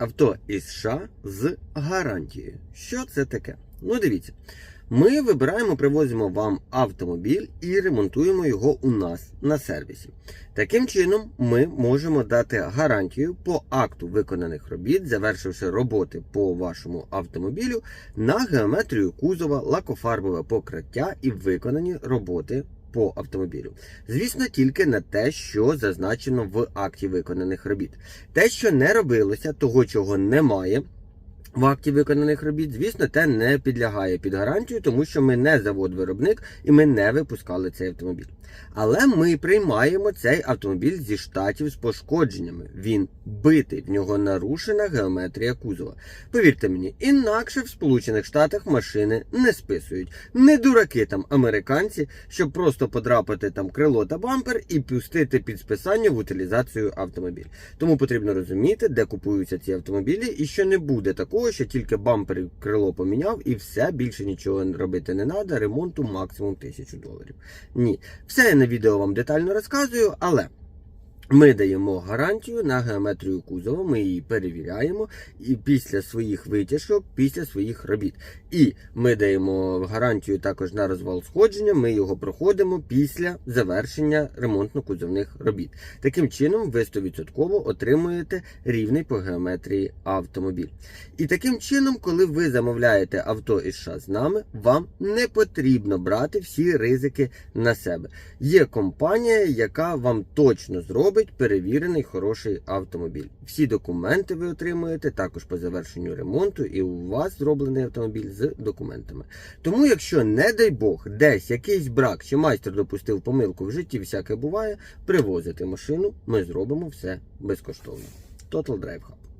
авто із США з гарантією. Що це таке? Ну, дивіться. Ми вибираємо, привозимо вам автомобіль і ремонтуємо його у нас на сервісі. Таким чином, ми можемо дати гарантію по акту виконаних робіт, завершивши роботи по вашому автомобілю на геометрію кузова, лакофарбове покриття і виконані роботи по автомобілю. Звісно, тільки на те, що зазначено в акті виконаних робіт. Те, що не робилося, того, чого немає. В акті виконаних робіт, звісно, те не підлягає під гарантію, тому що ми не завод-виробник і ми не випускали цей автомобіль. Але ми приймаємо цей автомобіль зі штатів з пошкодженнями. Він битий, в нього нарушена геометрія кузова. Повірте мені, інакше в Сполучених Штатах машини не списують. Не дураки там американці, щоб просто подрапати там крило та бампер і пустити під списання в утилізацію автомобіль. Тому потрібно розуміти, де купуються ці автомобілі, і що не буде такого, що тільки бампер і крило поміняв, і все більше нічого робити не треба. Ремонту максимум тисячу доларів. Ні, все я на відео вам детально розказую, але. Ми даємо гарантію на геометрію кузова, ми її перевіряємо і після своїх витяжок, після своїх робіт. І ми даємо гарантію також на розвал сходження. Ми його проходимо після завершення ремонтно-кузовних робіт. Таким чином, ви 100% отримуєте рівний по геометрії автомобіль. І таким чином, коли ви замовляєте авто із США з нами, вам не потрібно брати всі ризики на себе. Є компанія, яка вам точно зробить перевірений хороший автомобіль. Всі документи ви отримуєте також по завершенню ремонту, і у вас зроблений автомобіль з документами. Тому, якщо, не дай Бог, десь якийсь брак чи майстер допустив помилку в житті, всяке буває, привозити машину, ми зробимо все безкоштовно. Total Drive Hub.